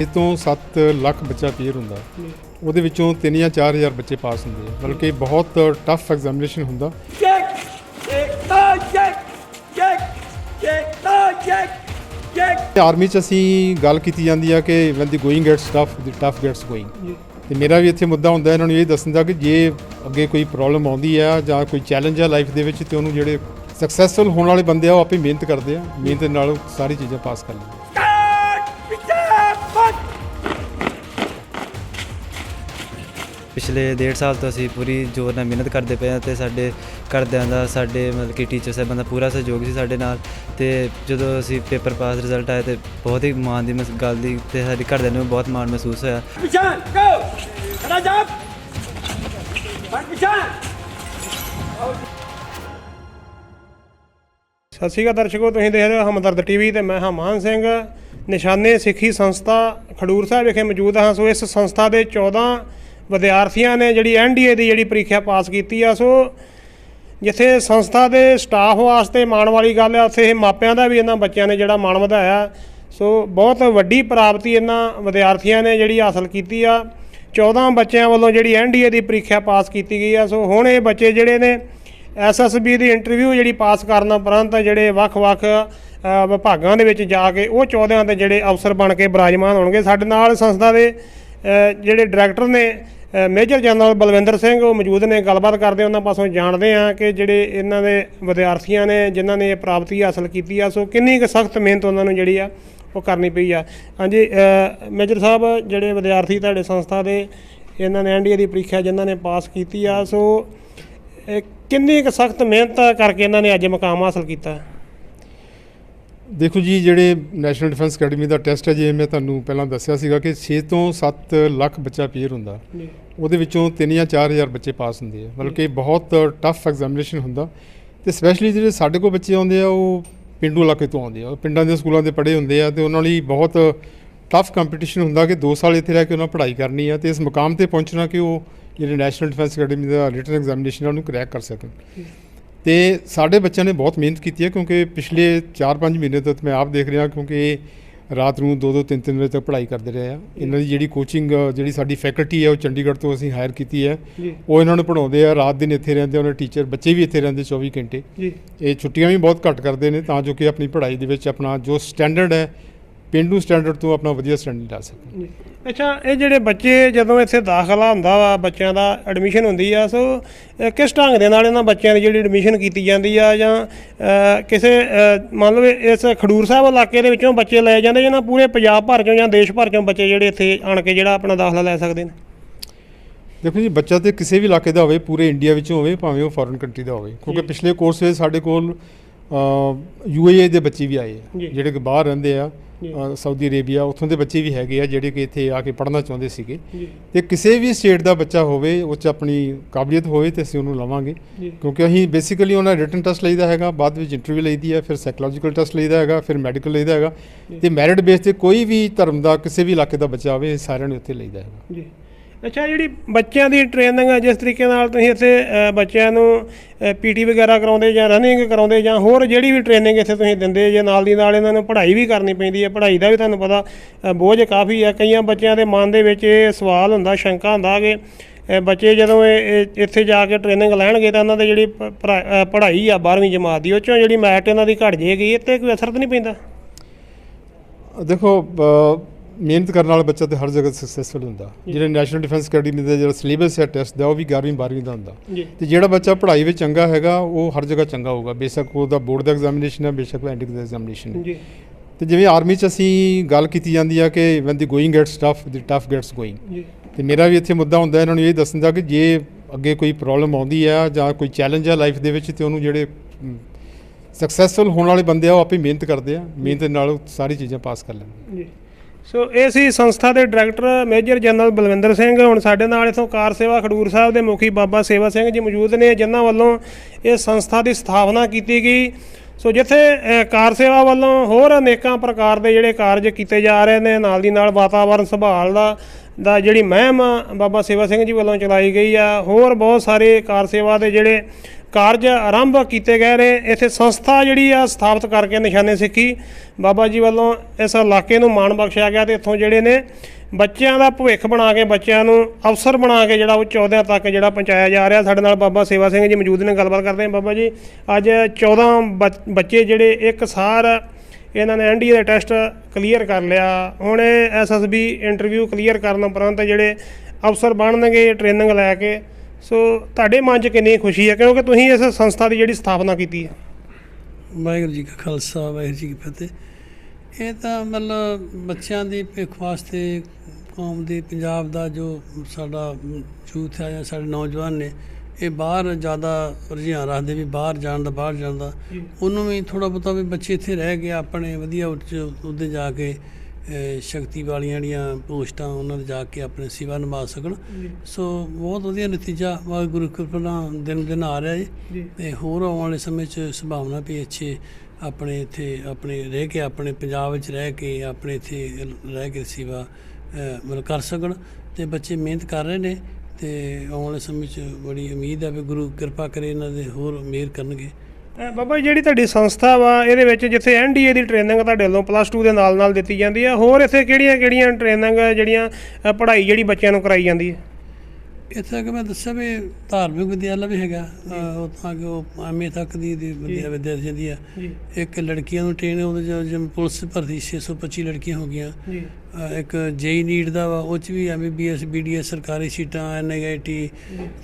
ਇਹ ਤੋਂ 7 ਲੱਖ ਬੱਚਾ ਕਲੀਅਰ ਹੁੰਦਾ ਉਹਦੇ ਵਿੱਚੋਂ 3 ਜਾਂ 4000 ਬੱਚੇ ਪਾਸ ਹੁੰਦੇ ਆ ਬਲਕਿ ਬਹੁਤ ਟਫ ਐਗਜ਼ਾਮੀਨੇਸ਼ਨ ਹੁੰਦਾ check! Check! Check! Oh, check! Check! Army ਚ ਅਸੀਂ ਗੱਲ ਕੀਤੀ ਜਾਂਦੀ ਆ ਕਿ when the going gets tough the tough gets going ਤੇ ਮੇਰਾ ਵੀ ਇੱਥੇ ਮੁੱਦਾ ਹੁੰਦਾ, ਇਹਨਾਂ ਨੂੰ ਇਹ ਦੱਸਣ ਦਾ ਕਿ ਜੇ ਅੱਗੇ ਕੋਈ ਪ੍ਰੋਬਲਮ ਆਉਂਦੀ ਆ ਜਾਂ ਕੋਈ ਚੈਲੰਜ ਆ ਲਾਈਫ ਦੇ ਵਿੱਚ, ਤੇ ਉਹਨੂੰ ਜਿਹੜੇ ਸਕਸੈਸਫੁਲ ਹੋਣ ਵਾਲੇ ਬੰਦੇ ਆ, ਉਹ ਆਪੇ ਮਿਹਨਤ ਕਰਦੇ ਆ। ਮਿਹਨਤ ਨਾਲ ਉਹ ਸਾਰੀ ਚੀਜ਼ਾਂ ਪਾਸ ਕਰ ਲੈਂਦੇ ਪਿਛਲੇ ਡੇਢ ਸਾਲ ਤੋਂ ਅਸੀਂ ਪੂਰੀ ਜ਼ੋਰ ਨਾਲ ਮਿਹਨਤ ਕਰਦੇ ਪਏ ਹਾਂ ਤੇ ਸਾਡੇ ਘਰਦਿਆਂ ਦਾ ਸਾਡੇ ਮਤਲਬ ਕਿ ਟੀਚਰ ਸਾਹਿਬਾਂ ਦਾ ਪੂਰਾ ਸਹਿਯੋਗ ਸੀ ਸਾਡੇ ਨਾਲ ਤੇ ਜਦੋਂ ਅਸੀਂ ਪੇਪਰ ਪਾਸ ਰਿਜ਼ਲਟ ਆਇਆ ਤੇ ਬਹੁਤ ਹੀ ਮਾਣ ਦੀ ਮਸ- ਗੱਲ ਦੀ ਤੇ ਸਾਡੇ ਘਰਦਿਆਂ ਨੂੰ ਵੀ ਬਹੁਤ ਮਾਣ ਮਹਿਸੂਸ ਹੋਇਆ! ਸਤਿ ਸ਼੍ਰੀ ਅਕਾਲ ਦਰਸ਼ਕੋ ਤੁਸੀਂ ਦੇਖ ਰਹੇ ਹੋ ਹਮਦਰਦ ਟੀਵੀ ਤੇ ਮੈਂ ਹਾਂ ਮਾਨ ਸਿੰਘ। ਨਿਸ਼ਾਨੇ ਸਿੱਖੀ ਸੰਸਥਾ ਖਡੂਰ ਸਾਹਿਬ ਵਿਖੇ ਮੌਜੂਦ ਹਾਂ ਸੋ ਇਸ ਸੰਸਥਾ ਦੇ 14 ਵਿਦਿਆਰਥੀਆਂ ਨੇ ਜਿਹੜੀ ਐਨਡੀਏ ਦੀ ਜਿਹੜੀ ਪ੍ਰੀਖਿਆ ਪਾਸ ਕੀਤੀ ਆ, ਸੋ ਜਿੱਥੇ ਸੰਸਥਾ ਦੇ ਸਟਾਫ ਵਾਸਤੇ ਮਾਣ ਵਾਲੀ ਗੱਲ ਆ, ਉੱਥੇ ਇਹ ਮਾਪਿਆਂ ਦਾ ਵੀ ਇਹਨਾਂ ਬੱਚਿਆਂ ਨੇ ਜਿਹੜਾ ਮਾਣ ਵਧਾਇਆ। ਸੋ ਬਹੁਤ ਵੱਡੀ ਪ੍ਰਾਪਤੀ ਇਹਨਾਂ ਵਿਦਿਆਰਥੀਆਂ ਨੇ ਜਿਹੜੀ ਹਾਸਲ ਕੀਤੀ ਆ। 14 ਬੱਚਿਆਂ ਵੱਲੋਂ ਜਿਹੜੀ ਐਨਡੀਏ ਦੀ ਪ੍ਰੀਖਿਆ ਪਾਸ ਕੀਤੀ ਗਈ ਆ। ਸੋ ਹੁਣ ਇਹ ਬੱਚੇ ਜਿਹੜੇ ਨੇ ਐਸਐਸਬੀ ਦੀ ਇੰਟਰਵਿਊ ਜਿਹੜੀ ਪਾਸ ਕਰਨ ਉਪਰੰਤ ਜਿਹੜੇ ਵੱਖ-ਵੱਖ ਵਿਭਾਗਾਂ ਦੇ ਵਿੱਚ ਜਾ ਕੇ ਉਹ 14 ਦੇ ਜਿਹੜੇ ਅਫਸਰ ਬਣ ਕੇ ਬਰਾਜਮਾਨ ਹੋਣਗੇ। ਸਾਡੇ ਨਾਲ ਸੰਸਥਾ ਦੇ ਜਿਹੜੇ ਡਾਇਰੈਕਟਰ ਨੇ ਮੇਜਰ ਜਨਰਲ ਬਲਵਿੰਦਰ ਸਿੰਘ, ਉਹ ਮੌਜੂਦ ਨੇ, ਗੱਲਬਾਤ ਕਰਦੇ ਉਹਨਾਂ ਪਾਸੋਂ ਜਾਣਦੇ ਆ ਕਿ ਜਿਹੜੇ ਇਹਨਾਂ ਦੇ ਵਿਦਿਆਰਥੀਆਂ ਨੇ, ਜਿਨ੍ਹਾਂ ਨੇ ਇਹ ਪ੍ਰਾਪਤੀ ਹਾਸਲ ਕੀਤੀ ਆ, ਸੋ ਕਿੰਨੀ ਕੁ ਸਖਤ ਮਿਹਨਤ ਉਹਨਾਂ ਨੂੰ ਜਿਹੜੀ ਆ, ਉਹ ਕਰਨੀ ਪਈ ਆ। ਹਾਂਜੀ ਮੇਜਰ ਸਾਹਿਬ, ਜਿਹੜੇ ਵਿਦਿਆਰਥੀ ਤੁਹਾਡੇ ਸੰਸਥਾ ਦੇ, ਇਹਨਾਂ ਨੇ ਐਨਡੀਏ ਦੀ ਪ੍ਰੀਖਿਆ ਜਿਨ੍ਹਾਂ ਨੇ ਪਾਸ ਕੀਤੀ ਆ, ਸੋ ਕਿੰਨੀ ਕੁ ਸਖਤ ਮਿਹਨਤ ਕਰਕੇ ਇਹਨਾਂ ਨੇ ਅੱਜ ਮੁਕਾਮ ਹਾਸਲ ਕੀਤਾ? ਦੇਖੋ ਜੀ ਜਿਹੜੇ ਨੈਸ਼ਨਲ ਡਿਫੈਂਸ ਅਕੈਡਮੀ ਦਾ ਟੈਸਟ ਹੈ ਜੇ ਮੈਂ ਤੁਹਾਨੂੰ ਪਹਿਲਾਂ ਦੱਸਿਆ ਸੀਗਾ ਕਿ 6 ਤੋਂ 7 ਲੱਖ ਬੱਚਾ ਕਲੀਅਰ ਹੁੰਦਾ। ਉਹਦੇ ਵਿੱਚੋਂ 3 ਜਾਂ 4000 ਬੱਚੇ ਪਾਸ ਹੁੰਦੇ ਆ। ਬਲਕਿ ਬਹੁਤ ਟਫ ਐਗਜ਼ਾਮੀਨੇਸ਼ਨ ਹੁੰਦਾ। ਤੇ ਸਪੈਸ਼ਲੀ ਜਿਹੜੇ ਸਾਡੇ ਕੋਲ ਬੱਚੇ ਆਉਂਦੇ ਆ ਉਹ ਪਿੰਡੂ ਇਲਾਕੇ ਤੋਂ ਆਉਂਦੇ ਆ। ਪਿੰਡਾਂ ਦੇ ਸਕੂਲਾਂ ਦੇ ਪੜ੍ਹੇ ਹੁੰਦੇ ਆ ਤੇ ਉਹਨਾਂ ਲਈ ਬਹੁਤ ਟਫ ਕੰਪੀਟੀਸ਼ਨ ਹੁੰਦਾ ਕਿ 2 ਸਾਲ ਇੱਥੇ ਰਹਿ ਕੇ ਉਹਨਾਂ ਪੜ੍ਹਾਈ ਕਰਨੀ ਆ ਤੇ ਇਸ ਮੁਕਾਮ ਤੇ ਪਹੁੰਚਣਾ ਕਿ ਉਹ ਜਿਹੜੇ ਨੈਸ਼ਨਲ ਡਿਫੈਂਸ ਅਕੈਡਮੀ ਦਾ ਰਿਟਨ ਐਗਜ਼ਾਮੀਨੇਸ਼ਨ ਉਹਨੂੰ ਕਰੈਕ ਕਰ ਸਕਣ। ਤੇ ਸਾਡੇ ਬੱਚਿਆਂ ਨੇ ਬਹੁਤ ਮਿਹਨਤ ਕੀਤੀ ਹੈ ਕਿਉਂਕਿ ਪਿਛਲੇ 4-5 ਮਹੀਨੇ ਤੋਂ ਮੈਂ ਆਪ ਦੇਖ ਰਿਹਾ ਕਿਉਂਕਿ ਰਾਤ ਨੂੰ 2-2 3-3 ਵਜੇ ਤੱਕ ਪੜ੍ਹਾਈ ਕਰਦੇ ਰਹੇ ਆ ਇਹਨਾਂ ਦੀ ਜਿਹੜੀ ਕੋਚਿੰਗ ਜਿਹੜੀ ਸਾਡੀ ਫੈਕਲਟੀ ਹੈ ਉਹ ਚੰਡੀਗੜ੍ਹ ਤੋਂ ਅਸੀਂ ਹਾਇਰ ਕੀਤੀ ਹੈ। ਉਹ ਇਹਨਾਂ ਨੂੰ ਪੜਾਉਂਦੇ ਆ ਰਾਤ ਦਿਨ ਇੱਥੇ ਰਹਿੰਦੇ ਉਹਨਾਂ ਟੀਚਰ ਬੱਚੇ ਵੀ ਇੱਥੇ ਰਹਿੰਦੇ 24 ਘੰਟੇ। ਇਹ ਛੁੱਟੀਆਂ ਵੀ ਬਹੁਤ ਘੱਟ ਕਰਦੇ ਨੇ ਤਾਂ ਜੋ ਕਿ ਆਪਣੀ ਪੜ੍ਹਾਈ ਦੇ ਵਿੱਚ ਆਪਣਾ ਜੋ ਸਟੈਂਡਰਡ ਹੈ ਪਿੰਡੂ ਸਟੈਂਡਰਡ ਤੋਂ ਆਪਣਾ ਵਧੀਆ ਸਟੈਂਡਰਡ ਲਾ ਸਕਣ ਅੱਛਾ ਇਹ ਜਿਹੜੇ ਬੱਚੇ ਜਦੋਂ ਇੱਥੇ ਦਾਖਲਾ ਹੁੰਦਾ ਵਾ ਬੱਚਿਆਂ ਦਾ ਐਡਮਿਸ਼ਨ ਹੁੰਦੀ ਆ ਸੋ ਕਿਸ ਢੰਗ ਦੇ ਨਾਲ ਇਹਨਾਂ ਬੱਚਿਆਂ ਦੀ ਜਿਹੜੀ ਐਡਮਿਸ਼ਨ ਕੀਤੀ ਜਾਂਦੀ ਆ ਜਾਂ ਕਿਸੇ ਮੰਨ ਲਓ ਇਸ ਖਡੂਰ ਸਾਹਿਬ ਇਲਾਕੇ ਦੇ ਵਿੱਚੋਂ ਬੱਚੇ ਲਏ ਜਾਂਦੇ ਜਾਂ ਪੂਰੇ ਪੰਜਾਬ ਭਰ ਚੋਂ ਜਾਂ ਦੇਸ਼ ਭਰ ਚੋਂ ਬੱਚੇ ਜਿਹੜੇ ਇੱਥੇ ਆਣ ਕੇ ਜਿਹੜਾ ਆਪਣਾ ਦਾਖਲਾ ਲੈ ਸਕਦੇ ਨੇ ਦੇਖੋ ਜੀ ਬੱਚਾ ਤੇ ਕਿਸੇ ਵੀ ਇਲਾਕੇ ਦਾ ਹੋਵੇ ਪੂਰੇ ਇੰਡੀਆ ਵਿੱਚੋਂ ਹੋਵੇ ਭਾਵੇਂ ਉਹ ਫੋਰਨ ਕੰਟਰੀ ਦਾ ਹੋਵੇ ਕਿਉਂਕਿ। ਪਿਛਲੇ ਕੋਰਸ ਵਿੱਚ ਸਾਡੇ ਕੋਲ ਯੂਏਈ ਦੇ ਬੱਚੇ ਵੀ ਆਏ। ਆ ਜਿਹੜੇ ਕਿ ਬਾਹਰ ਰਹਿੰਦੇ ਆ ਸਾਊਦੀ ਅਰੇਬੀਆ ਉੱਥੋਂ ਦੇ ਬੱਚੇ ਵੀ ਹੈਗੇ ਆ ਜਿਹੜੇ ਕਿ ਇੱਥੇ ਆ ਕੇ ਪੜ੍ਹਨਾ ਚਾਹੁੰਦੇ ਸੀਗੇ। ਤੇ ਕਿਸੇ ਵੀ ਸਟੇਟ ਦਾ ਬੱਚਾ ਹੋਵੇ ਉਹ 'ਚ ਆਪਣੀ ਕਾਬਲੀਅਤ ਹੋਵੇ ਤੇ ਅਸੀਂ ਉਹਨੂੰ ਲਵਾਂਗੇ। ਕਿਉਂਕਿ ਅਸੀਂ ਬੇਸਿਕਲੀ ਉਹਨਾਂ ਰਿਟਨ ਟੈਸਟ ਲਈਦਾ ਹੈਗਾ ਬਾਅਦ ਵਿੱਚ ਇੰਟਰਵਿਊ ਲਈਦੀ ਹੈ ਫਿਰ ਸਾਈਕੋਲੋਜੀਕਲ ਟੈਸਟ ਲਈਦਾ ਹੈਗਾ ਫਿਰ ਮੈਡੀਕਲ ਲਈਦਾ ਹੈਗਾ। ਤੇ ਮੈਰਿਟ ਬੇਸ ਤੇ ਕੋਈ ਵੀ ਧਰਮ ਦਾ ਕਿਸੇ ਵੀ ਇਲਾਕੇ ਦਾ ਬੱਚਾ ਹੋਵੇ ਸਾਰਿਆਂ ਨੂੰ ਇੱਥੇ ਲਈਦਾ ਹੈਗਾ। ਜੀ। ਅੱਛਾ ਜਿਹੜੀ ਬੱਚਿਆਂ ਦੀ ਟ੍ਰੇਨਿੰਗ ਆ, ਜਿਸ ਤਰੀਕੇ ਨਾਲ ਤੁਸੀਂ ਇੱਥੇ ਬੱਚਿਆਂ ਨੂੰ ਪੀਟੀ ਵਗੈਰਾ ਕਰਾਉਂਦੇ ਜਾਂ ਰਨਿੰਗ ਕਰਾਉਂਦੇ ਜਾਂ ਹੋਰ ਜਿਹੜੀ ਵੀ ਟ੍ਰੇਨਿੰਗ ਇੱਥੇ ਤੁਸੀਂ ਦਿੰਦੇ ਜੇ, ਨਾਲ ਦੀ ਨਾਲ ਇਹਨਾਂ ਨੂੰ ਪੜ੍ਹਾਈ ਵੀ ਕਰਨੀ ਪੈਂਦੀ ਹੈ, ਪੜ੍ਹਾਈ ਦਾ ਵੀ ਤੁਹਾਨੂੰ ਪਤਾ ਬੋਝ ਕਾਫੀ ਆ ਕਈਆਂ ਬੱਚਿਆਂ ਦੇ ਮਨ ਦੇ ਵਿੱਚ ਇਹ ਸਵਾਲ ਹੁੰਦਾ, ਸ਼ੰਕਾ ਹੁੰਦਾ ਕਿ ਬੱਚੇ ਜਦੋਂ ਇਹ ਇੱਥੇ ਜਾ ਕੇ ਟ੍ਰੇਨਿੰਗ ਲੈਣਗੇ ਤਾਂ ਉਹਨਾਂ ਦੀ ਜਿਹੜੀ ਪ- ਪੜ੍ਹਾ- ਪੜ੍ਹਾਈ ਆ 12ਵੀਂ ਜਮਾਤ ਦੀ, ਉਹ ਚੋਂ ਜਿਹੜੀ ਮੈਟ ਇਹਨਾਂ ਦੀ ਘਟ ਜਾਏਗੀ, ਇਹ ਤੇ ਕੋਈ ਅਸਰ ਤਾਂ ਨਹੀਂ ਪੈਂਦਾ? ਦੇਖੋ ਮਿਹਨਤ ਕਰਨ ਵਾਲਾ ਬੱਚਾ ਤੇ ਹਰ ਜਗ੍ਹਾ ਸਕਸੈਸਫੁਲ ਹੁੰਦਾ। ਜਿਹੜਾ ਨੈਸ਼ਨਲ ਡਿਫੈਂਸ ਅਕੈਡਮੀ ਦਾ ਜਿਹੜਾ ਸਿਲੇਬਸ ਹੈ ਟੈਸਟ ਦਾ ਉਹ ਵੀ 11ਵੀਂ 12ਵੀਂ ਦਾ ਹੁੰਦਾ। ਤੇ ਜਿਹੜਾ ਬੱਚਾ ਪੜ੍ਹਾਈ ਵਿੱਚ ਚੰਗਾ ਹੈਗਾ ਉਹ ਹਰ ਜਗ੍ਹਾ ਚੰਗਾ ਹੋਊਗਾ। ਬੇਸ਼ੱਕ ਉਹਦਾ ਬੋਰਡ ਦਾ ਐਗਜ਼ਾਮੀਨੇਸ਼ਨ ਹੈ ਬੇਸ਼ੱਕ ਐਂਟਰੀ ਦਾ ਐਗਜ਼ਾਮੀਨੇਸ਼ਨ ਹੈ। ਤੇ ਜਿਵੇਂ ਆਰਮੀ 'ਚ ਅਸੀਂ ਗੱਲ ਕੀਤੀ ਜਾਂਦੀ ਆ ਕਿ when the going gets tough the tough gets going ਤੇ ਮੇਰਾ ਵੀ ਇੱਥੇ ਮੁੱਦਾ ਹੁੰਦਾ ਇਹਨਾਂ ਨੂੰ ਇਹ ਦੱਸਣ ਦਾ ਕਿ ਜੇ ਅੱਗੇ ਕੋਈ ਪ੍ਰੋਬਲਮ ਆਉਂਦੀ ਆ ਜਾਂ ਕੋਈ ਚੈਲੰਜ ਆ ਲਾਈਫ ਦੇ ਵਿੱਚ ਤੇ ਉਹਨੂੰ ਜਿਹੜੇ ਸਕਸੈਸਫੁਲ ਹੋਣ ਵਾਲੇ ਬੰਦੇ ਆ ਉਹ ਆਪੇ ਮਿਹਨਤ ਕਰਦੇ ਆ। ਮਿਹਨਤ ਨਾਲ ਸਾਰੀ ਚੀਜ਼ਾਂ ਪਾਸ ਕਰ ਲੈਂਦੇ ਜੀ। ਸੋ ਇਹ ਸੀ ਸੰਸਥਾ ਦੇ director major general Balwinder Singh. ਹੁਣ ਸਾਡੇ ਨਾਲ ਇਥੋਂ ਕਾਰ ਸੇਵਾ ਖਡੂਰ ਸਾਹਿਬ ਦੇ ਮੁਖੀ ਬਾਬਾ ਸੇਵਾ ਸਿੰਘ ਜੀ ਮੌਜੂਦ ਨੇ, ਜਿਨ੍ਹਾਂ ਵੱਲੋਂ ਇਹ ਸੰਸਥਾ ਦੀ ਸਥਾਪਨਾ ਕੀਤੀ ਗਈ। ਸੋ ਜਿੱਥੇ ਕਾਰ ਸੇਵਾ ਵੱਲੋਂ ਹੋਰ ਅਨੇਕਾਂ ਪ੍ਰਕਾਰ ਦੇ ਜਿਹੜੇ ਕਾਰਜ ਕੀਤੇ ਜਾ ਰਹੇ ਨੇ, ਨਾਲ ਦੀ ਨਾਲ ਵਾਤਾਵਰਣ ਸੰਭਾਲ ਦਾ ਦਾ ਜਿਹੜੀ ਮਹਿਮ ਬਾਬਾ ਸੇਵਾ ਸਿੰਘ ਜੀ ਵੱਲੋਂ ਚਲਾਈ ਗਈ ਆ। ਹੋਰ ਬਹੁਤ ਸਾਰੇ ਕਾਰ ਸੇਵਾ ਦੇ ਜਿਹੜੇ ਕਾਰਜ ਆਰੰਭ ਕੀਤੇ ਗਏ ਨੇ। ਇੱਥੇ ਸੰਸਥਾ ਜਿਹੜੀ ਆ, ਸਥਾਪਿਤ ਕਰਕੇ ਨਿਸ਼ਾਨੇ ਸਿੱਖੀ। ਬਾਬਾ ਜੀ ਵੱਲੋਂ ਇਸ ਇਲਾਕੇ ਨੂੰ ਮਾਣ ਬਖਸ਼ਿਆ ਗਿਆ ਤੇ ਇੱਥੋਂ ਜਿਹੜੇ ਨੇ ਬੱਚਿਆਂ ਦਾ ਭਵਿੱਖ ਬਣਾ ਕੇ, ਬੱਚਿਆਂ ਨੂੰ ਅਫਸਰ ਬਣਾ ਕੇ ਜਿਹੜਾ ਉਹ 14 ਤੱਕ ਜਿਹੜਾ ਪਹੁੰਚਾਇਆ ਜਾ ਰਿਹਾ। ਸਾਡੇ ਨਾਲ ਬਾਬਾ ਸੇਵਾ ਸਿੰਘ ਜੀ ਮੌਜੂਦ ਨੇ। ਗੱਲਬਾਤ ਕਰਦੇ ਹਾਂ ਬਾਬਾ ਜੀ। ਅੱਜ 14 ਬੱਚ- ਬੱਚੇ ਜਿਹੜੇ ਇੱਕ ਸਾਰ ਇਹਨਾਂ ਨੇ ਐਨਡੀਏ ਦੇ ਟੈਸਟ ਕਲੀਅਰ ਕਰ ਲਿਆ। ਹੁਣ ਇਹ ਐਸਐਸਬੀ ਇੰਟਰਵਿਊ ਕਲੀਅਰ ਕਰਨ ਉਪਰੰਤ ਜਿਹੜੇ ਅਫਸਰ ਬਣਨਗੇ ਟ੍ਰੇਨਿੰਗ ਲੈ ਕੇ। ਸੋ ਤੁਹਾਡੇ ਮਨ 'ਚ ਕਿੰਨੀ ਖੁਸ਼ੀ ਹੈ? ਕਿਉਂਕਿ ਤੁਸੀਂ ਇਸ ਸੰਸਥਾ ਦੀ ਜਿਹੜੀ ਸਥਾਪਨਾ ਕੀਤੀ ਹੈ। ਵਾਹਿਗੁਰੂ ਜੀ ਕਾ ਖਾਲਸਾ, ਵਾਹਿਗੁਰੂ ਜੀ ਕੀ ਫਤਿਹ। ਇਹ ਤਾਂ ਮਤਲਬ ਬੱਚਿਆਂ ਦੀ ਭਵਿੱਖ ਵਾਸਤੇ ਕੌਮ ਦੇ ਪੰਜਾਬ ਦਾ ਜੋ ਸਾਡਾ ਯੂਥ ਹੈ ਜਾਂ ਸਾਡੇ ਨੌਜਵਾਨ ਨੇ ਇਹ ਬਾਹਰ ਜ਼ਿਆਦਾ ਰੁਝਾਨ ਰੱਖਦੇ ਵੀ ਬਾਹਰ ਜਾਣ ਦਾ ਬਾਹਰ ਜਾਣ ਦਾ। ਉਹਨੂੰ ਵੀ ਥੋੜਾ ਬਹੁਤਾ ਵੀ ਬੱਚੇ ਇੱਥੇ ਰਹਿ ਕੇ ਆਪਣੇ ਵਧੀਆ ਉੱਚ ਉਹਦੇ ਜਾ ਕੇ ਸ਼ਕਤੀ ਵਾਲੀਆਂ ਜਿਹੜੀਆਂ ਪੋਸਟਾਂ ਉਹਨਾਂ ਦੇ ਜਾ ਕੇ ਆਪਣੇ ਸੇਵਾ ਨਿਭਾ ਸਕਣ। ਸੋ ਬਹੁਤ ਵਧੀਆ ਨਤੀਜਾ ਵਾਹਿਗੁਰੂ ਕਿਰਪਾ ਨਾਲ ਦਿਨ ਦਿਨ ਆ ਰਿਹਾ ਜੀ। ਤੇ ਹੋਰ ਆਉਣ ਵਾਲੇ ਸਮੇਂ 'ਚ ਸੰਭਾਵਨਾ ਵੀ ਅੱਛੇ ਆਪਣੇ ਇੱਥੇ ਆਪਣੇ ਰਹਿ ਕੇ ਆਪਣੇ ਪੰਜਾਬ ਵਿੱਚ ਰਹਿ ਕੇ ਆਪਣੇ ਇੱਥੇ ਰਹਿ ਕੇ ਸੇਵਾ ਮਤਲਬ ਕਰ ਸਕਣ। ਤੇ ਬੱਚੇ ਮਿਹਨਤ ਕਰ ਰਹੇ ਨੇ। ਤੇ ਆਉਣ ਵਾਲੇ ਸਮੇਂ 'ਚ ਬੜੀ ਉਮੀਦ ਹੈ ਵੀ ਗੁਰੂ ਕਿਰਪਾ ਕਰੇ ਇਹਨਾਂ ਦੇ ਹੋਰ ਮਿਹਰ ਕਰਨਗੇ। ਬਾਬਾ ਜੀ, ਜਿਹੜੀ ਤੁਹਾਡੀ ਸੰਸਥਾ ਵਾ ਇਹਦੇ ਵਿੱਚ ਜਿੱਥੇ ਐਨਡੀਏ ਦੀ ਟ੍ਰੇਨਿੰਗ ਤੁਹਾਡੇ ਵੱਲੋਂ ਪਲੱਸ 2 ਦੇ ਨਾਲ ਨਾਲ ਦਿੱਤੀ ਜਾਂਦੀ ਹੈ ਹੋਰ ਇੱਥੇ ਕਿਹੜੀਆਂ ਕਿਹੜੀਆਂ ਟ੍ਰੇਨਿੰਗ ਜਿਹੜੀਆਂ ਪੜ੍ਹਾਈ ਜਿਹੜੀ ਬੱਚਿਆਂ ਨੂੰ ਕਰਾਈ ਜਾਂਦੀ ਹੈ ਇੱਥੇ ਕਿ ਮੈਂ ਦੱਸਿਆ ਵੀ ਧਾਰਮਿਕ ਵਿਦਿਆਲਾ ਵੀ ਹੈਗਾ ਉਹ ਤਾਂ ਕਿ ਉਹ ਐਮਏ ਤੱਕ ਦੀ ਦੀ ਵਿਦਿਆ ਵਿਦਿਆ ਜਾਂਦੀ ਆ। ਇੱਕ ਲੜਕੀਆਂ ਨੂੰ ਟ੍ਰੇਨ ਉਹਦੇ ਜਿਵੇਂ ਪੁਲਿਸ ਭਰਤੀ 625 ਲੜਕੀਆਂ ਹੋ ਗਈਆਂ। ਇੱਕ ਜੇਈ ਨੀਟ ਦਾ ਵਾ ਉਹ ਚ ਵੀ ਐਮਬੀਬੀਐਸ ਬੀਡੀਐਸ ਸਰਕਾਰੀ ਸੀਟਾਂ NIT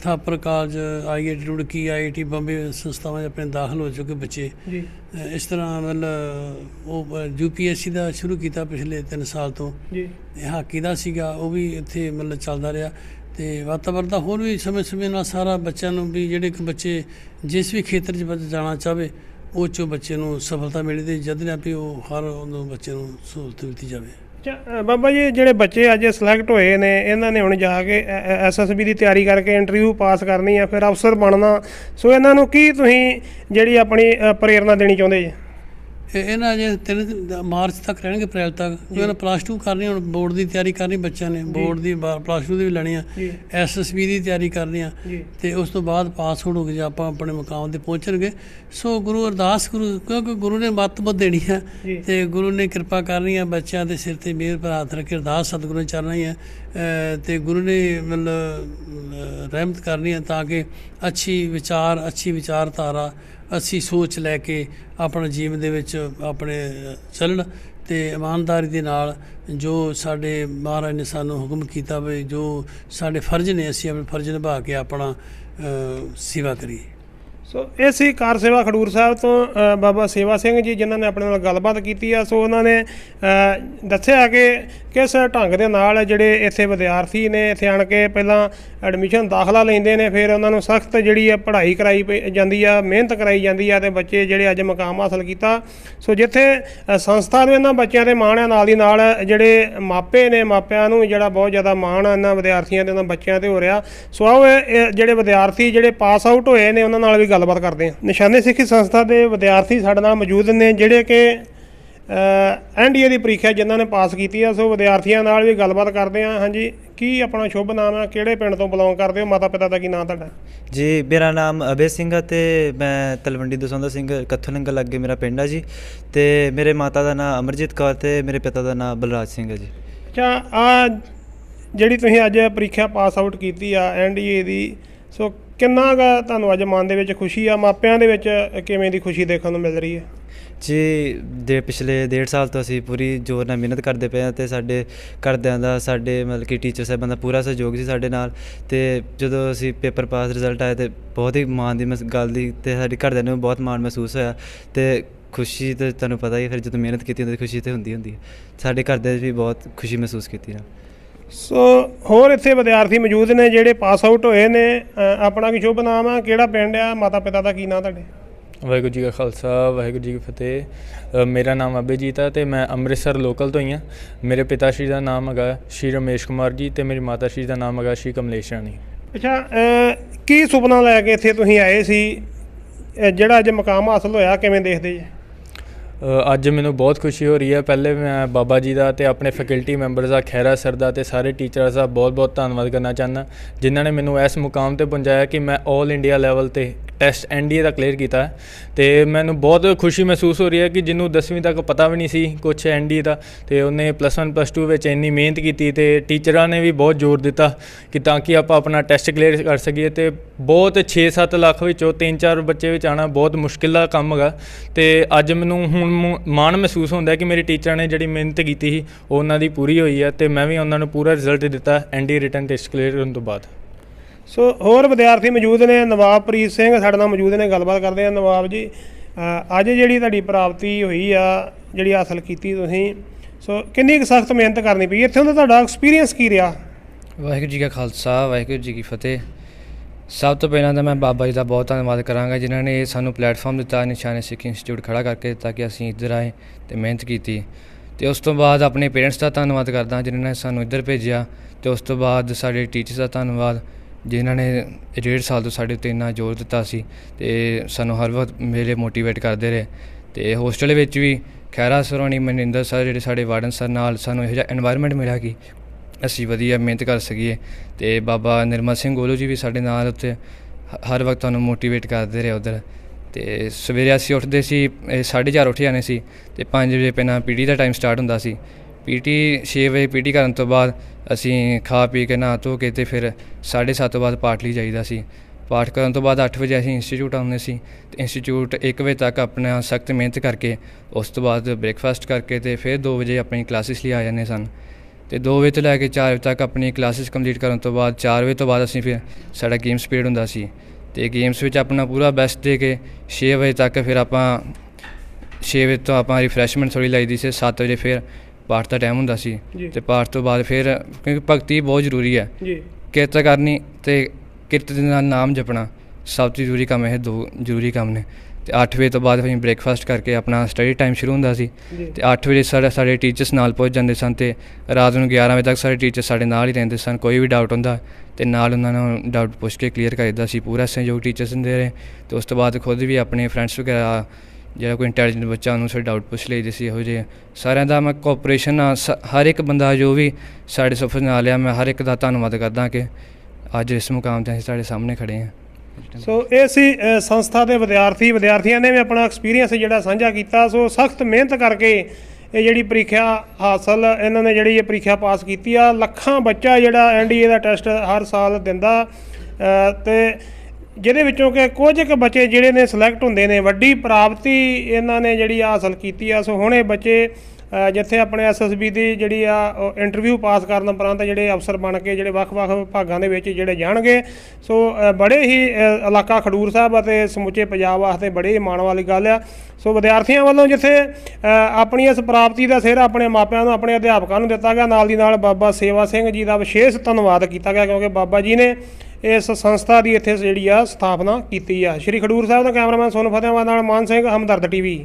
Thapar college IIT Roorkee IIT Bombay ਸੰਸਥਾਵਾਂ 'ਚ ਆਪਣੇ ਦਾਖਲ ਹੋ ਚੁੱਕੇ ਬੱਚੇ। ਜੀ। ਇਸ ਤਰ੍ਹਾਂ ਮਤਲਬ ਉਹ ਯੂਪੀਐਸਸੀ ਦਾ ਸ਼ੁਰੂ ਕੀਤਾ ਪਿਛਲੇ 3 ਸਾਲ ਤੋਂ। ਜੀ। ਇਹ ਹਾਕੀ ਦਾ ਸੀਗਾ ਉਹ ਵੀ ਇੱਥੇ ਮਤਲਬ ਚੱਲਦਾ ਰਿਹਾ। ਤੇ ਵਾਤਾਵਰਨ ਦਾ ਹੋਰ ਵੀ ਸਮੇਂ ਸਮੇਂ ਨਾਲ ਸਾਰਾ ਬੱਚਿਆਂ ਨੂੰ ਵੀ ਜਿਹੜੇ ਕਿ ਬੱਚੇ ਜਿਸ ਵੀ ਖੇਤਰ 'ਚ ਜਾਣਾ ਚਾਹਵੇ ਉਹ 'ਚੋਂ ਬੱਚੇ ਨੂੰ ਸਫਲਤਾ ਮਿਲੇ ਤੇ ਜਦ ਨਾ ਵੀ ਉਹ ਹਰ ਉਹਨੂੰ ਬੱਚੇ ਨੂੰ ਸਹੂਲਤ ਦਿੱਤੀ ਜਾਵੇ। ਅੱਛਾ ਬਾਬਾ ਜੀ ਜਿਹੜੇ ਬੱਚੇ ਅੱਜ ਸਿਲੈਕਟ ਹੋਏ ਨੇ ਇਹਨਾਂ ਨੇ ਹੁਣ ਜਾ ਕੇ ਐਸਐਸਬੀ ਦੀ ਤਿਆਰੀ ਕਰਕੇ ਇੰਟਰਵਿਊ ਪਾਸ ਕਰਨੀ ਆ ਫਿਰ ਅਫਸਰ ਬਣਨਾ। ਸੋ ਇਹਨਾਂ ਨੂੰ ਕੀ ਤੁਸੀਂ ਜਿਹੜੀ ਆਪਣੀ ਅ, ਪ੍ਰੇਰਣਾ ਦੇਣੀ ਚਾਹੁੰਦੇ ਜੀ? ਇਹਨਾਂ ਜੇ ਤਿੰਨ ਮਾਰਚ ਤੱਕ ਰਹਿਣਗੇ ਅਪ੍ਰੈਲ ਤੱਕ। ਜੋ। ਇਹਨਾਂ ਪਲੱਸ 2 ਕਰਨੀ ਹੁਣ ਬੋਰਡ ਦੀ ਤਿਆਰੀ ਕਰਨੀ ਬੱਚਿਆਂ ਨੇ। ਬੋਰਡ ਦੀ ਪਲੱਸ 2 ਦੀ ਵੀ ਲੈਣੀ ਆ। ਐਸਐਸਬੀ ਦੀ ਤਿਆਰੀ ਕਰਨੀ ਆ। ਤੇ ਉਸ ਤੋਂ ਬਾਅਦ ਪਾਸ ਹੋ ਕੇ ਜੇ ਆਪਾਂ ਆਪਣੇ ਮੁਕਾਮ ਤੇ ਪਹੁੰਚਣਗੇ। ਸੋ ਗੁਰੂ ਅਰਦਾਸ ਗੁਰੂ ਕਿਉਂਕਿ ਗੁਰੂ ਨੇ ਮੱਤ ਬੁੱਧ ਦੇਣੀ ਜੀ। ਤੇ ਗੁਰੂ ਨੇ ਕਿਰਪਾ ਕਰਨੀ ਹੈ ਬੱਚਿਆਂ ਦੇ ਸਿਰ ਤੇ ਮਿਹਰ ਪਰ ਹੱਥ ਰੱਖ ਕੇ ਅਰਦਾਸ ਸਤਿਗੁਰੂ ਨੇ ਚਰਨੀ ਹੈ ਅਹ ਤੇ ਗੁਰੂ ਨੇ ਮਤਲਬ ਰਹਿਮਤ ਕਰਨੀ ਹੈ ਤਾਂ ਕਿ ਅੱਛੀ ਵਿਚਾਰ ਅੱਛੀ ਵਿਚਾਰਧਾਰਾ ਅੱਛੀ ਸੋਚ ਲੈ ਕੇ ਆਪਣਾ ਜੀਵਨ ਦੇ ਵਿੱਚ ਆਪਣੇ ਚੱਲਣ ਤੇ ਇਮਾਨਦਾਰੀ ਦੇ ਨਾਲ ਜੋ ਸਾਡੇ ਮਹਾਰਾਜ ਨੇ ਸਾਨੂੰ ਹੁਕਮ ਕੀਤਾ ਵੀ ਜੋ ਸਾਡੇ ਫਰਜ਼ ਨੇ, ਅਸੀਂ ਆਪਣੇ ਫਰਜ਼ ਨਿਭਾ ਕੇ ਆਪਣਾ ਸੇਵਾ ਕਰੀਏ। ਸੋ ਇਹ ਸੀ ਕਾਰ ਸੇਵਾ ਖਡੂਰ ਸਾਹਿਬ ਤੋਂ ਬਾਬਾ ਸੇਵਾ ਸਿੰਘ ਜੀ ਜਿਨ੍ਹਾਂ ਨੇ ਆਪਣੇ ਨਾਲ ਗੱਲਬਾਤ ਕੀਤੀ ਆ। ਸੋ ਉਹਨਾਂ ਨੇ ਦੱਸਿਆ ਕਿ ਕਿਸ ਢੰਗ ਦੇ ਨਾਲ ਜਿਹੜੇ ਇੱਥੇ ਵਿਦਿਆਰਥੀ ਨੇ ਇੱਥੇ ਆਣ ਕੇ ਪਹਿਲਾਂ ਐਡਮਿਸ਼ਨ ਦਾਖਲਾ ਲੈਂਦੇ ਨੇ, ਫਿਰ ਉਹਨਾਂ ਨੂੰ ਸਖਤ ਜਿਹੜੀ ਆ ਪੜ੍ਹਾਈ ਕਰਾਈ ਪਈ ਜਾਂਦੀ ਆ, ਮਿਹਨਤ ਕਰਾਈ ਜਾਂਦੀ ਆ ਤੇ ਬੱਚੇ ਜਿਹੜੇ ਅੱਜ ਮਕਾਮ ਹਾਸਲ ਕੀਤਾ। ਸੋ ਜਿੱਥੇ ਸੰਸਥਾ ਨੂੰ ਇਹਨਾਂ ਬੱਚਿਆਂ ਤੇ ਮਾਣ ਆ ਨਾਲ ਦੀ ਨਾਲ ਜਿਹੜੇ ਮਾਪੇ ਨੇ, ਮਾਪਿਆਂ ਨੂੰ ਜਿਹੜਾ ਬਹੁਤ ਜ਼ਿਆਦਾ ਮਾਣ ਆ ਇਹਨਾਂ ਵਿਦਿਆਰਥੀਆਂ ਤੇ ਉਹਨਾਂ ਬੱਚਿਆਂ ਤੇ ਹੋ ਰਿਹਾ। ਸੋ ਆਓ, ਇਹ- ਜਿਹੜੇ ਵਿਦਿਆਰਥੀ ਜਿਹੜੇ ਪਾਸ ਆਊਟ ਹੋਏ ਨੇ, ਉਹਨਾਂ ਨਾਲ ਵੀ ਗੱਲਬਾਤ ਕਰਦੇ ਹਾਂ। ਨਿਸ਼ਾਨੇ ਸਿੱਖੀ ਸੰਸਥਾ ਦੇ ਵਿਦਿਆਰਥੀ ਸਾਡੇ ਨਾਲ ਮੌਜੂਦ ਨੇ ਜਿਹੜੇ ਕਿ ਐਨਡੀਏ ਦੀ ਪ੍ਰੀਖਿਆ ਜਿਨ੍ਹਾਂ ਨੇ ਪਾਸ ਕੀਤੀ ਆ ਸੋ ਵਿਦਿਆਰਥੀਆਂ ਨਾਲ ਵੀ ਗੱਲਬਾਤ ਕਰਦੇ ਹਾਂ। ਹਾਂਜੀ ਕੀ ਆਪਣਾ ਸ਼ੁਭ ਨਾਮ ਹੈ ਕਿਹੜੇ ਪਿੰਡ ਤੋਂ ਬਿਲੋਂਗ ਕਰਦੇ ਹੋ? ਮਾਤਾ ਪਿਤਾ ਦਾ ਕੀ ਨਾਮ ਤੁਹਾਡਾ? ਜੀ ਮੇਰਾ ਨਾਮ ਅਬੇ ਸਿੰਘ ਹੈ ਤੇ ਮੈਂ ਤਲਵੰਡੀ ਦਸੌਂਦਾ ਸਿੰਘ ਕੱਥੂ ਨੰਗਲ ਲੱਗੇ ਮੇਰਾ ਪਿੰਡ ਹੈ ਜੀ। ਤੇ ਮੇਰੇ ਮਾਤਾ ਦਾ ਨਾਮ ਅਮਰਜੀਤ ਕੌਰ ਤੇ ਮੇਰੇ ਪਿਤਾ ਦਾ ਨਾਮ ਬਲਰਾਜ ਸਿੰਘ ਹੈ ਜੀ। ਅੱਛਾ ਆ ਜਿਹੜੀ ਤੁਸੀਂ ਅੱਜ ਪ੍ਰੀਖਿਆ ਪਾਸ ਆਊਟ ਕੀਤੀ ਆ ਐਨਡੀਏ ਦੀ ਸੋ ਕਿੰਨਾ ਕੁ ਤੁਹਾਨੂੰ ਅੱਜ ਮਨ ਦੇ ਵਿੱਚ ਖੁਸ਼ੀ ਆ? ਮਾਪਿਆਂ ਦੇ ਵਿੱਚ ਕਿਵੇਂ ਦੀ ਖੁਸ਼ੀ ਦੇਖਣ ਨੂੰ ਮਿਲ ਰਹੀ ਹੈ? ਜੀ, ਦੇ ਪਿਛਲੇ ਡੇਢ ਸਾਲ ਤੋਂ ਅਸੀਂ ਪੂਰੀ ਜ਼ੋਰ ਨਾਲ ਮਿਹਨਤ ਕਰਦੇ ਪਏ ਹਾਂ ਤੇ ਸਾਡੇ ਘਰਦਿਆਂ ਦਾ, ਸਾਡੇ ਮਤਲਬ ਕਿ ਟੀਚਰ ਸਾਹਿਬਾਂ ਦਾ ਪੂਰਾ ਸਹਿਯੋਗ ਸੀ ਸਾਡੇ ਨਾਲ ਤੇ ਜਦੋਂ ਅਸੀਂ ਪੇਪਰ ਪਾਸ ਰਿਜ਼ਲਟ ਆਇਆ ਤੇ ਬਹੁਤ ਹੀ ਮਾਣ ਦੀ ਮਸ- ਗੱਲ ਦੀ ਤੇ ਸਾਡੇ ਘਰਦਿਆਂ ਨੂੰ ਵੀ ਬਹੁਤ ਮਾਣ ਮਹਿਸੂਸ ਹੋਇਆ ਤੇ ਖੁਸ਼ੀ ਤੇ ਤੁਹਾਨੂੰ ਪਤਾ ਹੀ ਫਿਰ ਜਦੋਂ ਮਿਹਨਤ ਕੀਤੀ ਹੁੰਦੀ ਖੁਸ਼ੀ ਤੇ ਹੁੰਦੀ ਹੁੰਦੀ ਹੈ। ਸਾਡੇ ਘਰਦਿਆਂ ਨੇ ਵੀ ਬਹੁਤ ਖੁਸ਼ੀ ਮਹਿਸੂਸ ਕੀਤੀ ਨਾ ਸੋ ਹੋਰ ਇੱਥੇ ਵਿਦਿਆਰਥੀ ਮੌਜੂਦ ਨੇ ਜਿਹੜੇ ਪਾਸ ਆਊਟ ਹੋਏ ਨੇ ਅ, ਆਪਣਾ ਕੀ ਸ਼ੁਭ ਨਾਮ ਆ? ਕਿਹੜਾ ਪਿੰਡ ਆ? ਮਾਤਾ ਪਿਤਾ ਦਾ ਕੀ ਨਾਮ ਤੁਹਾਡੇ? ਵਾਹਿਗੁਰੂ ਜੀ ਕਾ ਖਾਲਸਾ ਵਾਹਿਗੁਰੂ ਜੀ ਕੀ ਫਤਿਹ। ਅ, ਮੇਰਾ ਨਾਮ ਅਭਿਜੀਤ ਹੈ ਤੇ ਮੈਂ ਅੰਮ੍ਰਿਤਸਰ ਲੋਕਲ ਤੋਂ ਹੀ ਹਾਂ ਮੇਰੇ ਪਿਤਾ ਸ਼੍ਰੀ ਦਾ ਨਾਮ ਹੈਗਾ ਸ਼੍ਰੀ ਰਮੇਸ਼ ਕੁਮਾਰ ਜੀ ਤੇ ਮੇਰੀ ਮਾਤਾ ਸ਼੍ਰੀ ਦਾ ਨਾਮ ਹੈਗਾ ਸ਼੍ਰੀ ਕਮਲੇਸ਼ ਰਾਣੀ। ਅੱਛਾ ਅ, ਕੀ ਸੁਪਨਾ ਲੈ ਕੇ ਇੱਥੇ ਤੁਸੀਂ ਆਏ ਸੀ? ਅ, ਜਿਹੜਾ ਅੱਜ ਮਕਾਮ ਹਾਸਲ ਹੋਇਆ ਕਿਵੇਂ ਦੇਖਦੇ ਜੀ? ਅੱਜ ਮੈਨੂੰ ਬਹੁਤ ਖੁਸ਼ੀ ਹੋ ਰਹੀ ਹੈ। ਪਹਿਲੇ ਮੈਂ ਬਾਬਾ ਜੀ ਦਾ ਤੇ ਆਪਣੇ ਫੈਕਲਟੀ ਮੈਂਬਰਸ ਦਾ ਖੈਰਾ ਸਰ ਦਾ ਤੇ ਸਾਰੇ ਟੀਚਰਸ ਦਾ ਬਹੁਤ-ਬਹੁਤ ਧੰਨਵਾਦ ਕਰਨਾ ਚਾਹੁੰਦਾ। ਜਿਨ੍ਹਾਂ ਨੇ ਮੈਨੂੰ ਇਸ ਮੁਕਾਮ ਤੇ ਪਹੁੰਚਾਇਆ ਕਿ ਮੈਂ 올 ਇੰਡੀਆ ਲੈਵਲ ਤੇ ਟੈਸਟ ਐਨਡੀਏ ਦਾ ਕਲੀਅਰ ਕੀਤਾ ਹੈ। ਤੇ ਮੈਨੂੰ ਬਹੁਤ ਖੁਸ਼ੀ ਮਹਿਸੂਸ ਹੋ ਰਹੀ ਹੈ ਕਿ ਜਿਹਨੂੰ 10ਵੀਂ ਤੱਕ ਪਤਾ ਵੀ ਨਹੀਂ ਸੀ ਕੁਝ ਐਨਡੀਏ ਦਾ, ਤੇ ਉਹਨੇ ਪਲੱਸ 1 ਪਲੱਸ 2 ਵਿੱਚ ਇੰਨੀ ਮਿਹਨਤ ਕੀਤੀ ਤੇ ਟੀਚਰਾਂ ਨੇ ਵੀ ਬਹੁਤ ਜ਼ੋਰ ਦਿੱਤਾ ਕਿ ਤਾਂ ਕਿ ਆਪਾਂ ਆਪਣਾ ਟੈਸਟ ਕਲੀਅਰ ਕਰ ਸਕੀਏ ਤੇ ਬਹੁਤ 6-7 ਲੱਖ ਵਿੱਚੋਂ 3-4 ਬੱਚੇ ਵਿੱਚ ਆਣਾ ਬਹੁਤ ਮੁਸ਼ਕਿਲ ਦਾ ਕੰਮ ਹੈਗਾ। ਤੇ ਅੱਜ ਮੈਨੂੰ ਹੁਣ ਮਾਣ ਮਹਿਸੂਸ ਹੁੰਦਾ ਹੈ ਕਿ ਮੇਰੇ ਟੀਚਰਾਂ ਨੇ ਜਿਹੜੀ ਮਿਹਨਤ ਕੀਤੀ ਸੀ ਉਹ ਉਹਨਾਂ ਦੀ ਪੂਰੀ ਹੋਈ ਹੈ ਤੇ ਮੈਂ ਵੀ ਉਹਨਾਂ ਨੂੰ ਪੂਰਾ ਰਿਜ਼ਲਟ ਦਿੱਤਾ ਐਨਡੀਏ ਰਿਟਨ ਟੈਸਟ ਕਲੀਅਰ ਕਰਨ ਤੋਂ ਬਾਅਦ। ਸੋ ਹੋਰ ਵਿਦਿਆਰਥੀ ਮੌਜੂਦ ਨੇ ਨਵਾਬਪ੍ਰੀਤ ਸਿੰਘ ਸਾਡੇ ਨਾਲ ਮੌਜੂਦ ਨੇ ਗੱਲਬਾਤ ਕਰਦੇ ਆ ਨਵਾਬ ਜੀ ਅ, ਅੱਜ ਜਿਹੜੀ ਤੁਹਾਡੀ ਪ੍ਰਾਪਤੀ ਹੋਈ ਆ ਜਿਹੜੀ ਹਾਸਲ ਕੀਤੀ ਤੁਸੀਂ ਸੋ ਕਿੰਨੀ ਕੁ ਸਖਤ ਮਿਹਨਤ ਕਰਨੀ ਪਈ? ਇੱਥੇ ਦਾ ਤੁਹਾਡਾ ਐਕਸਪੀਰੀਅੰਸ ਕੀ ਰਿਹਾ? ਵਾਹਿਗੁਰੂ ਜੀ ਕਾ ਖਾਲਸਾ ਵਾਹਿਗੁਰੂ ਜੀ ਕੀ ਫਤਿਹ। ਸਭ ਤੋਂ ਪਹਿਲਾਂ ਤਾਂ ਮੈਂ ਬਾਬਾ ਜੀ ਦਾ ਬਹੁਤ ਧੰਨਵਾਦ ਕਰਾਂਗਾ, ਜਿਨ੍ਹਾਂ ਨੇ ਇਹ ਸਾਨੂੰ ਪਲੇਟਫਾਰਮ ਦਿੱਤਾ, ਨਿਸ਼ਾਨੇ ਸਿੱਖ ਇੰਸਟੀਚਿਊਟ ਖੜਾ ਕਰਕੇ ਦਿੱਤਾ ਕਿ ਅਸੀਂ ਇੱਧਰ ਆਏ ਤੇ ਮਿਹਨਤ ਕੀਤੀ। ਤੇ ਉਸ ਤੋਂ ਬਾਅਦ ਆਪਣੇ ਪੇਰੈਂਟਸ ਦਾ ਧੰਨਵਾਦ ਕਰਦਾ, ਜਿਨ੍ਹਾਂ ਨੇ ਸਾਨੂੰ ਇੱਧਰ ਭੇਜਿਆ। ਤੇ ਉਸ ਤੋਂ ਬਾਅਦ ਸਾਡੇ ਟੀਚਰਸ ਦਾ ਧੰਨਵਾਦ, ਜਿਨ੍ਹਾਂ ਨੇ ਡੇਢ ਸਾਲ ਤੋਂ ਸਾਡੇ ਉੱਤੇ ਇੰਨਾ ਜ਼ੋਰ ਦਿੱਤਾ ਸੀ ਤੇ ਸਾਨੂੰ ਹਰ ਵਕਤ ਮੇਰੇ ਮੋਟੀਵੇਟ ਕਰਦੇ ਰਹੇ। ਤੇ ਹੋਸਟਲ ਵਿੱਚ ਵੀ ਖੈਰਾ ਸਰੋਣੀ ਮਨਿੰਦਰ ਸਰ ਜਿਹੜੇ ਸਾਡੇ ਵਾਰਡਨ ਸਰ ਨਾਲ ਸਾਨੂੰ ਇਹੋ ਜਿਹਾ এনवायरमेंट ਮਿਲਿਆ ਕਿ ਅਸੀਂ ਵਧੀਆ ਮਿਹਨਤ ਕਰ ਸਕੀਏ ਤੇ ਬਾਬਾ ਨਿਰਮਲ ਸਿੰਘ ਗੋਲੂ ਜੀ ਵੀ ਸਾਡੇ ਨਾਲ ਉੱਤੇ ਹਰ ਵਕਤ ਤੁਹਾਨੂੰ ਮੋਟੀਵੇਟ ਕਰਦੇ ਰਹੇ ਉਧਰ। ਤੇ ਸਵੇਰੇ ਅਸੀਂ ਉੱਠਦੇ ਸੀ 4:30 ਉੱਠ ਜਾਂਦੇ ਸੀ ਤੇ 5 ਵਜੇ ਪਹਿਲਾਂ ਪੀਟੀ ਦਾ ਟਾਈਮ ਸਟਾਰਟ ਹੁੰਦਾ ਸੀ। ਪੀਟੀ 6 ਵਜੇ ਪੀਟੀ ਕਰਨ ਤੋਂ ਬਾਅਦ ਅਸੀਂ ਖਾ ਪੀ ਕੇ ਨਹਾ ਧੋ ਕੇ ਤੇ ਫਿਰ 7:30 ਤੋਂ ਬਾਅਦ ਪਾਠ ਲਈ ਜਾਈਦਾ ਸੀ। ਪਾਠ ਕਰਨ ਤੋਂ ਬਾਅਦ 8 ਵਜੇ ਅਸੀਂ ਇੰਸਟੀਚਿਊਟ ਆਉਂਦੇ ਸੀ ਤੇ ਇੰਸਟੀਚਿਊਟ 1 ਵਜੇ ਤੱਕ ਆਪਣਾ ਸਖਤ ਮਿਹਨਤ ਕਰਕੇ ਉਸ ਤੋਂ ਬਾਅਦ ਬ੍ਰੇਕਫਾਸਟ ਕਰਕੇ ਤੇ ਫਿਰ 2 ਵਜੇ ਆਪਣੀ ਕਲਾਸਿਸ ਲਈ ਆ ਜਾਂਦੇ ਸਨ। ਤੇ 2 ਵਜੇ ਤੋਂ ਲੈ ਕੇ 4 ਵਜੇ ਤੱਕ ਆਪਣੀ ਕਲਾਸਿਸ ਕੰਪਲੀਟ ਕਰਨ ਤੋਂ ਬਾਅਦ 4 ਵਜੇ ਤੋਂ ਬਾਅਦ ਅਸੀਂ ਫਿਰ ਸਾਡਾ ਗੇਮਸ ਪੀਰੀਅਡ ਹੁੰਦਾ ਸੀ। ਤੇ ਗੇਮਸ ਵਿੱਚ ਆਪਣਾ ਪੂਰਾ ਬੈਸਟ ਦੇ ਕੇ 6 ਵਜੇ ਤੱਕ ਫਿਰ ਆਪਾਂ 6 ਵਜੇ ਤੋਂ ਆਪਾਂ ਰਿਫਰੈਸ਼ਮੈਂਟ ਥੋੜੀ ਲਾਈਦੀ ਸੀ 7 ਵਜੇ ਫਿਰ ਪਾਠ ਦਾ ਟਾਈਮ ਹੁੰਦਾ ਸੀ। ਤੇ ਪਾਠ ਤੋਂ ਬਾਅਦ ਫਿਰ ਕਿਉਂਕਿ ਭਗਤੀ ਬਹੁਤ ਜ਼ਰੂਰੀ ਹੈ। ਜੀ। ਕਿਰਤ ਕਰਨੀ ਤੇ ਕਿਰਤ ਦੇ ਨਾਲ ਨਾਮ ਜਪਣਾ ਸਭ ਤੋਂ ਜ਼ਰੂਰੀ ਕੰਮ ਇਹ ਦੋ ਜ਼ਰੂਰੀ ਕੰਮ ਨੇ। ਤੇ 8 ਵਜੇ ਤੋਂ ਬਾਅਦ ਅਸੀਂ ਬ੍ਰੇਕਫਾਸਟ ਕਰਕੇ ਆਪਣਾ ਸਟੱਡੀ ਟਾਈਮ ਸ਼ੁਰੂ ਹੁੰਦਾ ਸੀ ਤੇ 8 ਵਜੇ ਸਾਡੇ ਸਾਡੇ ਟੀਚਰਸ ਨਾਲ ਪਹੁੰਚ ਜਾਂਦੇ ਸਨ ਤੇ ਰਾਤ ਨੂੰ 11 ਵਜੇ ਤੱਕ ਸਾਡੇ ਟੀਚਰ ਸਾਡੇ ਨਾਲ ਹੀ ਰਹਿੰਦੇ ਸਨ ਕੋਈ ਵੀ ਡਾਊਟ ਹੁੰਦਾ ਤੇ ਨਾਲ ਉਹਨਾਂ ਨੂੰ ਡਾਊਟ ਪੁੱਛ ਕੇ ਕਲੀਅਰ ਕਰ ਦਿੰਦਾ ਸੀ ਪੂਰਾ ਸਹਿਯੋਗ ਟੀਚਰਸ ਦਿੰਦੇ ਰਹੇ ਤੇ ਉਸ ਤੋਂ ਬਾਅਦ ਖੁਦ ਵੀ ਆਪਣੇ ਫਰੈਂਡਸ ਵਗੈਰਾ ਜਿਹੜਾ ਕੋਈ ਇੰਟੈਲੀਜੈਂਟ ਬੱਚਾ ਉਹਨੂੰ ਸਾਡੇ ਡਾਊਟ ਪੁੱਛ ਲਈਦੇ ਸੀ ਇਹੋ ਜਿਹੇ ਸਾਰਿਆਂ ਦਾ ਮੈਂ ਕੋਆਪਰੇਸ਼ਨ ਨਾਲ ਸ- ਹਰ ਇੱਕ ਬੰਦਾ ਜੋ ਵੀ ਸਾਡੇ ਸਫਰ ਨਾਲ ਆ ਮੈਂ ਹਰ ਇੱਕ ਦਾ ਧੰਨਵਾਦ ਕਰਦਾ ਕਿ ਅੱਜ ਇਸ ਮੁਕਾਮ ਤੇ ਅਸੀਂ ਤੁਹਾਡੇ ਸਾਹਮਣੇ ਖੜੇ ਹਾਂ। ਸੋ ਇਹ ਸੀ ਸੰਸਥਾ ਦੇ ਵਿਦਿਆਰਥੀ ਵਿਦਿਆਰਥੀਆਂ ਨੇ ਵੀ ਆਪਣਾ ਐਕਸਪੀਰੀਅੰਸ ਜਿਹੜਾ ਸਾਂਝਾ ਕੀਤਾ। ਸੋ ਸਖਤ ਮਿਹਨਤ ਕਰਕੇ ਇਹ ਜਿਹੜੀ ਪ੍ਰੀਖਿਆ ਹਾਸਲ ਇਹਨਾਂ ਨੇ ਜਿਹੜੀ ਇਹ ਪ੍ਰੀਖਿਆ ਪਾਸ ਕੀਤੀ ਆ। ਲੱਖਾਂ ਬੱਚਾ ਜਿਹੜਾ ਐਨਡੀਏ ਦਾ ਟੈਸਟ ਹਰ ਸਾਲ ਦਿੰਦਾ ਅ, ਤੇ ਜਿਹਦੇ ਵਿੱਚੋਂ ਕਿ ਕੁਝ ਕੁ ਬੱਚੇ ਜਿਹੜੇ ਨੇ ਸਿਲੈਕਟ ਹੁੰਦੇ ਨੇ ਵੱਡੀ ਪ੍ਰਾਪਤੀ ਇਹਨਾਂ ਨੇ ਜਿਹੜੀ ਹਾਸਲ ਕੀਤੀ ਆ। ਸੋ ਹੁਣ ਇਹ ਬੱਚੇ ਜਿੱਥੇ ਆਪਣੇ ਐਸਐਸਬੀ ਦੀ ਜਿਹੜੀ ਆ ਇੰਟਰਵਿਊ ਪਾਸ ਕਰਨ ਉਪਰੰਤ ਜਿਹੜੇ ਅਫਸਰ ਬਣ ਕੇ, ਜਿਹੜੇ ਵੱਖ-ਵੱਖ ਵਿਭਾਗਾਂ ਦੇ ਵਿੱਚ ਜਿਹੜੇ ਜਾਣਗੇ। ਸੋ ਬੜੇ ਹੀ ਇਲਾਕਾ ਖਡੂਰ ਸਾਹਿਬ ਅਤੇ ਸਮੁੱਚੇ ਪੰਜਾਬ ਵਾਸਤੇ ਬੜੇ ਹੀ ਮਾਣ ਵਾਲੀ ਗੱਲ ਆ। ਸੋ, ਵਿਦਿਆਰਥੀਆਂ ਵੱਲੋਂ ਜਿੱਥੇ ਆਪਣੀ ਇਸ ਪ੍ਰਾਪਤੀ ਦਾ ਸਿਹਰਾ ਆਪਣੇ ਮਾਪਿਆਂ ਨੂੰ, ਆਪਣੇ ਅਧਿਆਪਕਾਂ ਨੂੰ ਦਿੱਤਾ ਗਿਆ, ਨਾਲ ਦੀ ਨਾਲ ਬਾਬਾ ਸੇਵਾ ਸਿੰਘ ਜੀ ਦਾ ਵਿਸ਼ੇਸ਼ ਧੰਨਵਾਦ ਕੀਤਾ ਗਿਆ, ਕਿਉਂਕਿ ਬਾਬਾ ਜੀ ਨੇ ਇਸ ਸੰਸਥਾ ਦੀ ਇੱਥੇ ਜਿਹੜੀ ਆ ਸਥਾਪਨਾ ਕੀਤੀ ਆ। ਸ਼੍ਰੀ ਖਡੂਰ ਸਾਹਿਬ ਦਾ ਕੈਮਰਾਮੈਨ ਸੋਨ ਫਤਿਆਬਾਦ ਨਾਲ ਮਾਨ ਸਿੰਘ, ਹਮਦਰਦ ਟੀਵੀ।